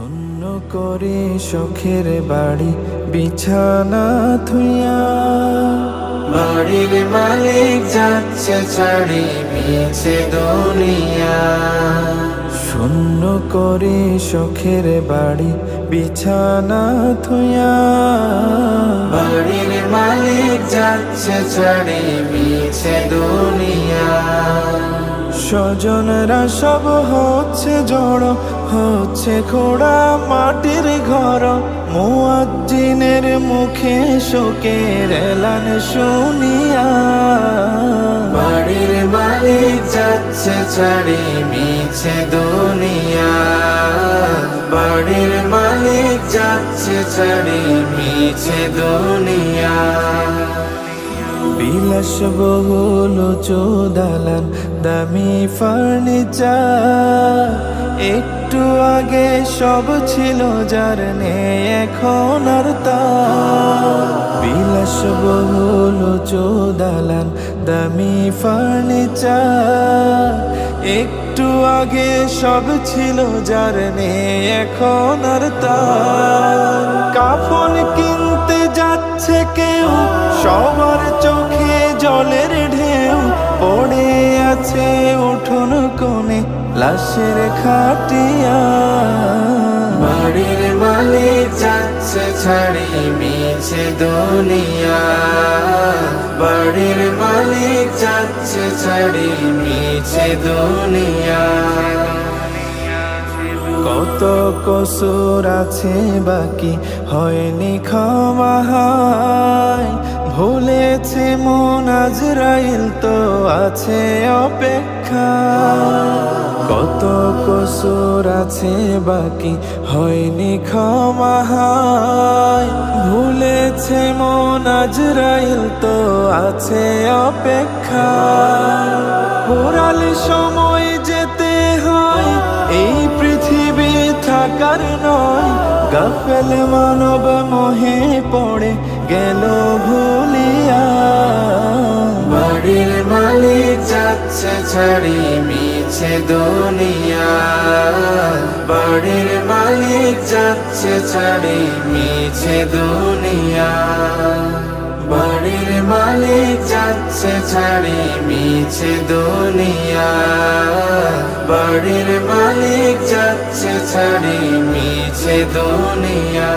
শূন্য করে শখের বাড়ি বিছানা থুইয়া বাড়ির মালিক যাচ্ছে ছাড়ি মিছে দুনিয়া। শূন্য করে শখের বাড়ি বিছানা থুইয়া বাড়ির মালিক যাচ্ছে ছাড়ি মিছে দুনিয়া। স্বজনরা সব হচ্ছে জড়, হচ্ছে খোড়া মাটির ঘর। মুয়াজ্জিনের মুখে শোকের এলান শুনিয়া। বাড়ির মালিক যাচ্ছে ছাড়ি মিছে দুনিয়া। বাড়ির মালিক যাচ্ছে ছাড়ি মিছে দুনিয়া। বিলাস বহুল চোদালান, দামি ফার্নিচার। একটু আগে সব ছিল যার নেই, এখন আর তা বিলাস বহুল চোদালান, দামি ফার্নিচার। একটু আগে সব ছিল যার নেই, এখন আর তা কাফন কিনতে যাচ্ছে কেউ পড়ে আছে উঠোন কোণে লাশের খাটিয়া। বাড়ির মালিক যাচ্ছে ছাড়ি মিছে দুনিয়া। বাড়ির মালিক যাচ্ছে ছাড়ি মিছে দুনিয়া। কত কসুর আছে বাকি হয়নি মন আজরাইল তো আছে অপেক্ষা। কত কসুর আছে বাকি হয়নি ক্ষমাহায় ভুলেছে মন আজরাইল তো আছে অপেক্ষা। পুরালে সময় যেতে হয়, এই পৃথিবী থাকার নয়। গাফেল মানব মোহে পড়ে গেল ভুলিয়া। যাচ্ছে ছাড়ি মিছে দুনিয়া। বাড়ির মালিক যাচ্ছে ছাড়ি মিছে দুনিয়া। বাড়ির মালিক যাচ্ছে ছাড়ি মিছে দুনিয়া। বাড়ির মালিক যাচ্ছে ছাড়ি মিছে দুনিয়া।